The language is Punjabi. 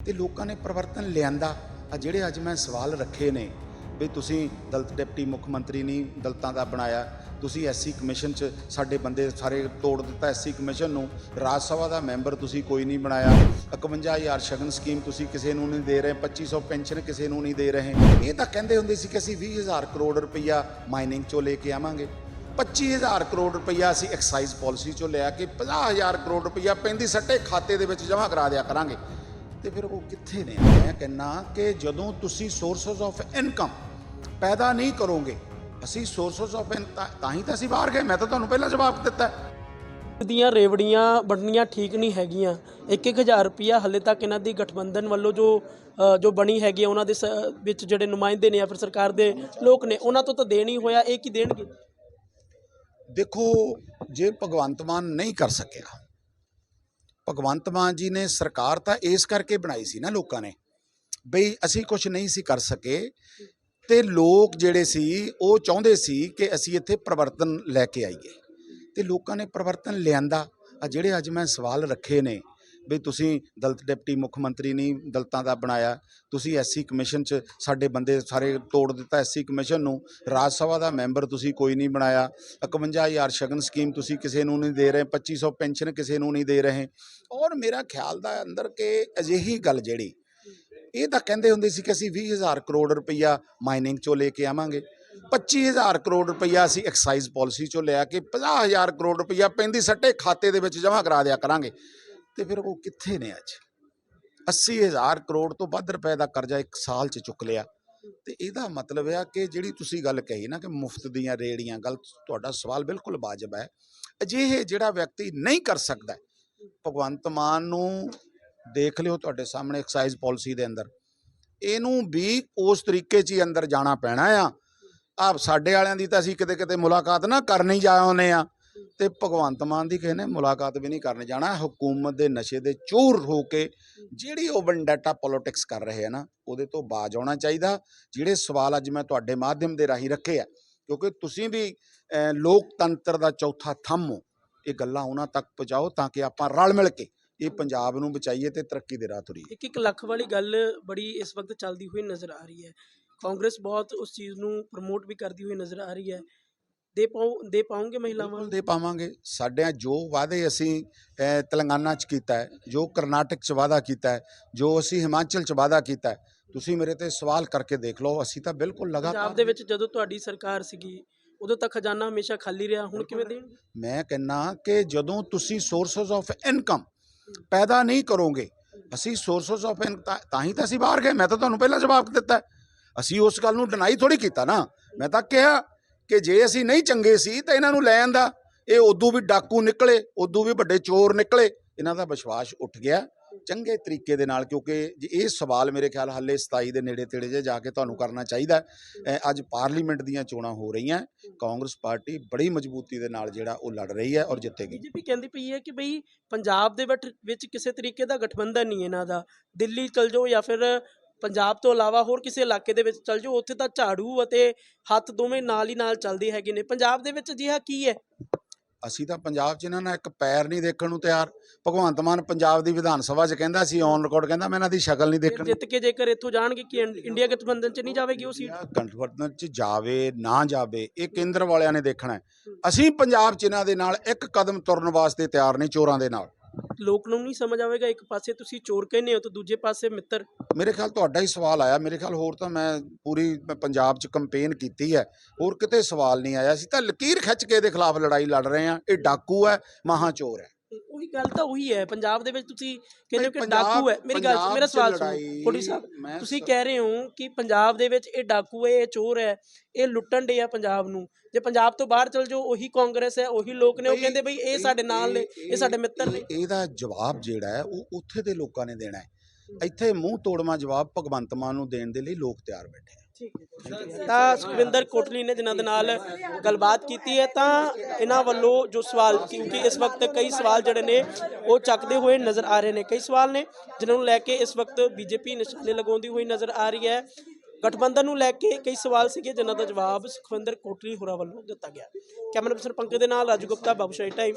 ਤੇ ਲੋਕਾਂ ਨੇ ਪਰਿਵਰਤਨ ਲਿਆਂਦਾ। ਆ ਜਿਹੜੇ ਅੱਜ ਮੈਂ ਸਵਾਲ ਰੱਖੇ ਨੇ ਵੀ ਤੁਸੀਂ ਦਲਤ ਡਿਪਟੀ ਮੁੱਖ ਮੰਤਰੀ ਨਹੀਂ ਦਲਤਾਂ ਦਾ ਬਣਾਇਆ, ਤੁਸੀਂ ਐਸਸੀ ਕਮਿਸ਼ਨ 'ਚ ਸਾਡੇ ਬੰਦੇ ਸਾਰੇ ਤੋੜ ਦਿੱਤਾ ਐਸਸੀ ਕਮਿਸ਼ਨ ਨੂੰ, ਰਾਜ ਸਭਾ ਦਾ ਮੈਂਬਰ ਤੁਸੀਂ ਕੋਈ ਨਹੀਂ ਬਣਾਇਆ 51000 ਸ਼ਗਨ ਸਕੀਮ ਤੁਸੀਂ ਕਿਸੇ ਨੂੰ ਨਹੀਂ ਦੇ ਰਹੇ 2500 ਪੈਨਸ਼ਨ ਕਿਸੇ ਨੂੰ ਨਹੀਂ ਦੇ ਰਹੇ। ਇਹ ਤਾਂ ਕਹਿੰਦੇ ਹੁੰਦੇ ਸੀ ਕਿ ਅਸੀਂ 20000 ਕਰੋੜ ਰੁਪਈਆ ਮਾਈਨਿੰਗ 'ਚੋਂ ਲੈ ਕੇ ਆਵਾਂਗੇ। 25000 ਕਰੋੜ ਰੁਪਈਆ ਅਸੀਂ ਐਕਸਾਈਜ਼ ਪਾਲਿਸੀ 'ਚੋਂ ਲਿਆ ਕੇ 50000 ਕਰੋੜ ਰੁਪਈਆ ਪੈਂਦੀ ਸੱਟੇ ਖਾਤੇ ਦੇ ਵਿੱਚ ਜਮ੍ਹਾਂ ਕਰਾ ਦਿਆ ਕਰਾਂਗੇ। ਤੇ ਫਿਰ ਉਹ ਕਿੱਥੇ ਨੇ? ਮੈਂ ਕਹਿੰਨਾ ਕਿ ਜਦੋਂ ਤੁਸੀਂ ਸੋਰਸਸ ਆਫ ਇਨਕਮ ਪੈਦਾ ਨਹੀਂ ਕਰੋਗੇ ਅਸੀਂ ਸੋਰਸਸ ਆਫ ਤਾਂ ਹੀ ਤਾਂ ਅਸੀਂ ਬਾਹਰ ਗਏ। ਮੈਂ ਤਾਂ ਤੁਹਾਨੂੰ ਪਹਿਲਾਂ ਜਵਾਬ ਦਿੱਤਾ। ਦੀਆਂ ਰੇਵੜੀਆਂ ਬਣਨੀਆਂ ਠੀਕ ਨਹੀਂ ਹੈਗੀਆਂ। 1-1000 ਰੁਪਿਆ ਹਲੇ ਤੱਕ ਇਹਨਾਂ ਦੀ ਗਠਬੰਧਨ ਵੱਲੋਂ ਜੋ ਜੋ ਬਣੀ ਹੈਗੀ ਉਹਨਾਂ ਦੇ ਵਿੱਚ ਜਿਹੜੇ ਨੁਮਾਇੰਦੇ ਨੇ ਜਾਂ ਫਿਰ ਸਰਕਾਰ ਦੇ ਲੋਕ ਨੇ ਉਹਨਾਂ ਤੋਂ ਤਾਂ ਦੇ ਨਹੀਂ ਹੋਇਆ ਇਹ ਕੀ ਦੇਣਗੇ? ਦੇਖੋ ਜੇ ਭਗਵੰਤ ਮਾਨ ਨਹੀਂ ਕਰ ਸਕਿਆ ਭਗਵੰਤ ਮਾਨ ਜੀ ਨੇ ਸਰਕਾਰ ਤਾਂ ਇਸ ਕਰਕੇ ਬਣਾਈ ਸੀ ਨਾ ਲੋਕਾਂ ਨੇ, ਬਈ ਅਸੀਂ ਕੁਝ ਨਹੀਂ ਸੀ ਕਰ ਸਕੇ ਤੇ ਲੋਕ ਜਿਹੜੇ ਸੀ ਉਹ ਚਾਹੁੰਦੇ ਸੀ ਕਿ ਅਸੀਂ ਇੱਥੇ ਪਰਿਵਰਤਨ ਲੈ ਕੇ ਆਈਏ ਤੇ ਲੋਕਾਂ ਨੇ ਪਰਿਵਰਤਨ ਲਿਆਂਦਾ। ਆ ਜਿਹੜੇ ਅੱਜ ਮੈਂ ਸਵਾਲ ਰੱਖੇ ਨੇ ਵੀ ਤੁਸੀਂ ਦਲਤ ਡਿਪਟੀ ਮੁੱਖ ਮੰਤਰੀ ਨਹੀਂ ਦਲਤਾਂ ਦਾ ਬਣਾਇਆ। ਤੁਸੀਂ ਐਸਸੀ ਕਮਿਸ਼ਨ 'ਚ ਸਾਡੇ ਬੰਦੇ ਸਾਰੇ ਤੋੜ ਦਿੱਤਾ ਐਸਸੀ ਕਮਿਸ਼ਨ ਨੂੰ। ਰਾਜ ਸਭਾ ਦਾ ਮੈਂਬਰ ਤੁਸੀਂ ਕੋਈ ਨਹੀਂ ਬਣਾਇਆ। 51000 ਸ਼ਗਨ ਸਕੀਮ ਤੁਸੀਂ ਕਿਸੇ ਨੂੰ ਨਹੀਂ ਦੇ ਰਹੇ। 2500 ਪੈਨਸ਼ਨ ਕਿਸੇ ਨੂੰ ਨਹੀਂ ਦੇ ਰਹੇ। ਔਰ ਮੇਰਾ ਖਿਆਲ ਦਾ ਅੰਦਰ ਕਿ ਅਜਿਹੀ ਗੱਲ ਜਿਹੜੀ, ਇਹ ਤਾਂ ਕਹਿੰਦੇ ਹੁੰਦੇ ਸੀ ਕਿ ਅਸੀਂ 20000 ਕਰੋੜ ਰੁਪਈਆ ਮਾਈਨਿੰਗ 'ਚੋਂ ਲੈ ਕੇ ਆਵਾਂਗੇ। 25000 ਕਰੋੜ ਰੁਪਈਆ ਅਸੀਂ ਐਕਸਾਈਜ਼ ਪਾਲਿਸੀ 'ਚੋਂ ਲਿਆ ਕੇ 50000 ਕਰੋੜ ਰੁਪਈਆ ਪੈਂਦੀ ਸੱਟੇ ਖਾਤੇ ਦੇ ਵਿੱਚ ਜਮ੍ਹਾਂ ਕਰਾ ਦਿਆ ਕਰਾਂਗੇ। ਤੇ ਫਿਰ ਉਹ ਕਿੱਥੇ ਨੇ ਅੱਜ? 80000 ਕਰੋੜ ਤੋਂ ਵੱਧ ਰੁਪਏ ਦਾ ਕਰਜ਼ਾ ਇੱਕ ਸਾਲ 'ਚ ਚੁੱਕ ਲਿਆ। ਤੇ ਇਹਦਾ ਮਤਲਬ ਆ ਕਿ ਜਿਹੜੀ ਤੁਸੀਂ ਗੱਲ ਕਹੀ ਨਾ ਕਿ ਮੁਫਤ ਦੀਆਂ ਰੇੜੀਆਂ ਗੱਲ ਤੁਹਾਡਾ ਸਵਾਲ ਬਿਲਕੁਲ ਵਾਜਬ ਹੈ। ਅਜਿਹੇ ਜਿਹੜਾ ਵਿਅਕਤੀ ਨਹੀਂ ਕਰ ਸਕਦਾ, ਭਗਵੰਤ ਮਾਨ ਨੂੰ ਦੇਖ ਲਿਓ ਤੁਹਾਡੇ ਸਾਹਮਣੇ ਐਕਸਾਈਜ਼ ਪਾਲਿਸੀ ਦੇ ਅੰਦਰ। ਇਹਨੂੰ ਵੀ ਉਸ ਤਰੀਕੇ 'ਚ ਹੀ ਅੰਦਰ ਜਾਣਾ ਪੈਣਾ ਆ। ਆ ਸਾਡੇ ਵਾਲਿਆਂ ਦੀ ਤਾਂ ਅਸੀਂ ਕਿਤੇ ਕਿਤੇ ਮੁਲਾਕਾਤ ਨਾ ਕਰਨੀ ਹੀ ਜਾ ਆਉਂਦੇ ਆ। ਤੇ ਭਗਵੰਤ ਮਾਨ ਦੀ ਕਿਸੇ ਨੇ ਮੁਲਾਕਾਤ ਵੀ ਨਹੀਂ ਕਰਨ ਜਾਣਾ। ਹਕੂਮਤ ਦੇ ਨਸ਼ੇ ਦੇ ਚੂਰ ਹੋ ਕੇ ਜਿਹੜੀ ਉਹ ਵੰਡਾਟਾ ਪੋਲਿਟਿਕਸ ਕਰ ਰਹੇ ਆ ਨਾ, ਉਹਦੇ ਤੋਂ ਬਾਜ ਆਉਣਾ ਚਾਹੀਦਾ। ਜਿਹੜੇ ਸਵਾਲ ਅੱਜ ਮੈਂ ਤੁਹਾਡੇ ਮਾਧਿਅਮ ਦੇ ਰਾਹੀਂ ਰੱਖੇ ਆ, ਕਿਉਂਕਿ ਤੁਸੀਂ ਵੀ ਲੋਕਤੰਤਰ ਦਾ ਚੌਥਾ ਥੰਮ ਹੋ, ਇਹ ਗੱਲਾਂ ਉਹਨਾਂ ਤੱਕ ਪਹੁੰਚਾਓ ਤਾਂ ਕਿ ਆਪਾਂ ਰਲ ਮਿਲ ਕੇ ਇਹ ਪੰਜਾਬ ਨੂੰ ਬਚਾਈਏ ਤੇ ਤਰੱਕੀ ਦੇ ਰਾਹ ਤੁਰੀਏ। ਇੱਕ ਇੱਕ ਲੱਖ ਵਾਲੀ ਗੱਲ ਬੜੀ ਇਸ ਵਕਤ ਚੱਲਦੀ ਹੋਈ ਨਜ਼ਰ ਆ ਰਹੀ ਹੈ। ਕਾਂਗਰਸ ਬਹੁਤ ਉਸ ਚੀਜ਼ ਨੂੰ ਪ੍ਰਮੋਟ ਵੀ ਕਰਦੀ ਹੋਈ ਨਜ਼ਰ ਆ ਰਹੀ ਹੈ। ਦੇ ਪਾਉ ਦੇ ਪਾਉਂਗੇ ਮਹਿਲਾਵਾਂ? ਬਿਲਕੁਲ ਦੇ ਪਾਵਾਂਗੇ। ਸਾਡੇ ਜੋ ਵਾਅਦੇ ਅਸੀਂ ਤੇਲੰਗਾਨਾ ਚ ਕੀਤਾ ਹੈ ਜੋ ਕਰਨਾਟਕ ਚ ਵਾਅਦਾ ਕੀਤਾ ਹੈ ਜੋ ਅਸੀਂ ਹਿਮਾਚਲ ਚ ਵਾਅਦਾ ਕੀਤਾ ਹੈ ਤੁਸੀਂ ਮੇਰੇ ਤੇ ਸਵਾਲ ਕਰਕੇ ਦੇਖ ਲਓ ਅਸੀਂ ਤਾਂ ਬਿਲਕੁਲ ਪੰਜਾਬ ਲਗਾਤਾਰ ਦੇ ਵਿੱਚ ਜਦੋਂ ਤੁਹਾਡੀ ਸਰਕਾਰ ਸੀਗੀ ਉਦੋਂ ਤੱਕ ਖਜ਼ਾਨਾ ਹਮੇਸ਼ਾ ਖਾਲੀ ਰਿਹਾ ਹੁਣ ਕਿਵੇਂ ਦੇਣਗੇ ਮੈਂ ਕਹਿੰਨਾ ਕਿ ਜਦੋਂ ਤੁਸੀਂ ਸੋਰਸਸ ਆਫ ਇਨਕਮ ਪੈਦਾ ਨਹੀਂ ਕਰੋਗੇ ਅਸੀਂ ਸੋਰਸਸ ਆਫ ਤਾਂ ਹੀ ਤਾਂ ਅਸੀਂ ਬਾਹਰ ਗਏ ਮੈਂ ਤਾਂ ਤੁਹਾਨੂੰ ਪਹਿਲਾਂ ਜਵਾਬ ਦਿੱਤਾ। ਅਸੀਂ ਉਸ ਗੱਲ ਨੂੰ ਡਿਨਾਈ ਥੋੜੀ ਕੀਤਾ ਨਾ ਮੈਂ ਤਾਂ ਕਿਹਾ ਕਿ ਜੇ ਅਸੀਂ ਨਹੀਂ ਚੰਗੇ ਸੀ ਤਾਂ ਇਹਨਾਂ ਨੂੰ ਲੈਣ ਦਾ ਇਹ ਉਦੋਂ ਵੀ ਡਾਕੂ ਨਿਕਲੇ, ਉਦੋਂ ਵੀ ਵੱਡੇ ਚੋਰ ਨਿਕਲੇ। ਇਹਨਾਂ ਦਾ ਵਿਸ਼ਵਾਸ ਉੱਠ ਗਿਆ। ਚੰਗੇ ਤਰੀਕੇ ਦੇ ਨਾਲ, ਕਿਉਂਕਿ ਜੇ ਇਹ ਸਵਾਲ ਮੇਰੇ ਖਿਆਲ ਹੱਲੇ 27 ਦੇ ਨੇੜੇ ਤੇੜੇ ਜੇ ਜਾ ਕੇ ਤੁਹਾਨੂੰ ਕਰਨਾ ਚਾਹੀਦਾ ਅੱਜ ਪਾਰਲੀਮੈਂਟ ਦੀਆਂ ਚੋਣਾਂ ਹੋ ਰਹੀਆਂ। ਕਾਂਗਰਸ ਪਾਰਟੀ ਬੜੀ ਮਜ਼ਬੂਤੀ ਦੇ ਨਾਲ ਜਿਹੜਾ ਉਹ ਲੜ ਰਹੀ ਹੈ ਔਰ ਜਿੱਤੇਗੀ। ਬੀਜੇਪੀ ਕਹਿੰਦੀ ਪਈ ਹੈ ਕਿ ਬਈ ਪੰਜਾਬ ਦੇ ਵਿੱਚ ਵਿੱਚ ਕਿਸੇ ਤਰੀਕੇ ਦਾ ਗਠਬੰਧਨ ਨਹੀਂ ਇਹਨਾਂ ਦਾ। ਦਿੱਲੀ ਚਲ ਜਾਓ ਜਾਂ ਫਿਰ ਪੰਜਾਬ ਤੋਂ ਇਲਾਵਾ ਹੋਰ ਕਿਸੇ ਇਲਾਕੇ ਦੇ ਵਿੱਚ ਚਲ ਜਾਓ ਉੱਥੇ ਤਾਂ ਝਾੜੂ ਅਤੇ ਹੱਥ ਦੋਵੇਂ ਨਾਲ ਹੀ ਨਾਲ ਚੱਲਦੇ ਹੈਗੇ ਨੇ। ਪੰਜਾਬ ਦੇ ਵਿੱਚ ਅਜਿਹਾ ਕੀ ਹੈ? ਅਸੀਂ ਤਾਂ ਪੰਜਾਬ 'ਚ ਇਹਨਾਂ ਨਾਲ ਇੱਕ ਪੈਰ ਨਹੀਂ ਦੇਖਣ ਨੂੰ ਤਿਆਰ। ਭਗਵੰਤ ਮਾਨ ਪੰਜਾਬ ਦੀ ਵਿਧਾਨ ਸਭਾ 'ਚ ਕਹਿੰਦਾ ਸੀ ਔਨ ਰਿਕਾਰਡ ਕਹਿੰਦਾ ਮੈਂ ਇਹਨਾਂ ਦੀ ਸ਼ਕਲ ਨਹੀਂ ਦੇਖਣੀ ਜਿੱਤ ਕੇ ਜੇਕਰ ਇੱਥੋਂ ਜਾਣਗੇ ਕਿ ਇੰਡੀਆ ਗਠਬੰਧਨ 'ਚ ਨਹੀਂ ਜਾਵੇਗੀ ਉਹ ਸੀਟ ਗਠਬੰਧਨ 'ਚ ਜਾਵੇ ਨਾ ਜਾਵੇ ਇਹ ਕੇਂਦਰ ਵਾਲਿਆਂ ਨੇ ਦੇਖਣਾ। ਅਸੀਂ ਪੰਜਾਬ 'ਚ ਇਹਨਾਂ ਦੇ ਨਾਲ ਇੱਕ ਕਦਮ ਤੁਰਨ ਵਾਸਤੇ ਤਿਆਰ ਨਹੀਂ ਚੋਰਾਂ ਦੇ ਨਾਲ। ਲੋਕ ਨੂੰ ਨਹੀਂ ਸਮਝ ਆਵੇਗਾ, ਇੱਕ ਪਾਸੇ ਤੁਸੀਂ ਚੋਰ ਕਹਿੰਦੇ ਹੋ ਤਾਂ ਦੂਜੇ ਪਾਸੇ ਮਿੱਤਰ। ਮੇਰੇ ਖਿਆਲ ਤੁਹਾਡਾ ਹੀ ਸਵਾਲ ਆਇਆ, ਮੇਰੇ ਖਿਆਲ ਹੋਰ ਤਾਂ ਮੈਂ ਪੂਰੀ ਪੰਜਾਬ 'ਚ ਕੰਪੇਨ ਕੀਤੀ ਹੈ, ਹੋਰ ਕਿਤੇ ਸਵਾਲ ਨਹੀਂ ਆਇਆ। ਸੀ ਤਾਂ ਲਕੀਰ ਖਿੱਚ ਕੇ ਇਹਦੇ ਖਿਲਾਫ ਲੜਾਈ ਲੜ ਰਹੇ ਹਾਂ, ਇਹ ਡਾਕੂ ਹੈ, ਮਹਾ ਚੋਰ ਹੈ। ਉਹੀ ਗੱਲ ਤਾਂ ਉਹੀ ਹੈ ਪੰਜਾਬ ਦੇ ਵਿੱਚ ਤੁਸੀਂ ਕਹਿੰਦੇ ਹੋ ਕਿ ਡਾਕੂ ਹੈ। ਮੇਰੀ ਗੱਲ ਮੇਰਾ ਸਵਾਲ ਸੁਣੋ ਕੋਟੀ ਸਾਹਿਬ ਤੁਸੀਂ ਕਹਿ ਰਹੇ ਹੋ ਕਿ ਪੰਜਾਬ ਦੇ ਵਿੱਚ ਇਹ ਡਾਕੂ ਹੈ ਇਹ ਚੋਰ ਹੈ ਇਹ ਲੁੱਟਣ ਦੇ ਆ ਪੰਜਾਬ ਨੂੰ। ਜੇ ਪੰਜਾਬ ਤੋਂ ਬਾਹਰ ਚਲ ਜਾਓ ਉਹੀ ਕਾਂਗਰਸ ਹੈ ਉਹੀ ਲੋਕ ਨੇ ਉਹ ਕਹਿੰਦੇ ਬਈ ਇਹ ਸਾਡੇ ਨਾਲ ਨੇ ਇਹ ਸਾਡੇ ਮਿੱਤਰ ਨੇ। ਇਹ- ਇਹਦਾ ਜਵਾਬ ਜਿਹੜਾ ਹੈ ਉਹ ਉੱਥੇ ਦੇ ਲੋਕਾਂ ਨੇ ਦੇਣਾ ਹੈ। ਇੱਥੇ ਮੂੰਹ ਤੋੜਮਾ ਜਵਾਬ ਭਗਵੰਤ ਮਾਨ ਨੂੰ ਦੇਣ ਦੇ ਲਈ ਲੋਕ ਤਿਆਰ ਬੈਠੇ ਤਾਂ ਸੁਖਵਿੰਦਰ ਕੋਟਲੀ ਨੇ ਜਿਨ੍ਹਾਂ ਦੇ ਨਾਲ ਗੱਲਬਾਤ ਕੀਤੀ ਹੈ, ਤਾਂ ਇਹਨਾਂ ਵੱਲੋਂ ਜੋ ਸਵਾਲ, ਕਿਉਂਕਿ ਇਸ ਵਕਤ ਕਈ ਸਵਾਲ ਜਿਹੜੇ ਨੇ, ਉਹ ਚੱਕਦੇ ਹੋਏ ਨਜ਼ਰ ਆ ਰਹੇ ਨੇ। ਕਈ ਸਵਾਲ ਨੇ ਜਿਨ੍ਹਾਂ ਨੂੰ ਲੈ ਕੇ ਇਸ ਵਕਤ ਬੀਜੇਪੀ ਨਿਸ਼ਾਨੇ ਲਗਾਉਂਦੀ ਹੋਈ ਨਜ਼ਰ ਆ ਰਹੀ ਹੈ। ਗਠਬੰਧਨ ਨੂੰ ਲੈ ਕੇ ਕਈ ਸਵਾਲ ਸੀਗੇ, ਜਿਨ੍ਹਾਂ ਦਾ ਜਵਾਬ ਸੁਖਵਿੰਦਰ ਕੋਟਲੀ ਹੋਰਾਂ ਵੱਲੋਂ ਦਿੱਤਾ ਗਿਆ। ਕੈਮਰਾ ਪਰਸਨ ਪੰਕਜ ਦੇ ਨਾਲ ਰਾਜੂ ਗੁਪਤਾ ਬਾਬੂਸ਼ਾਹੀ ਟਾਈਮ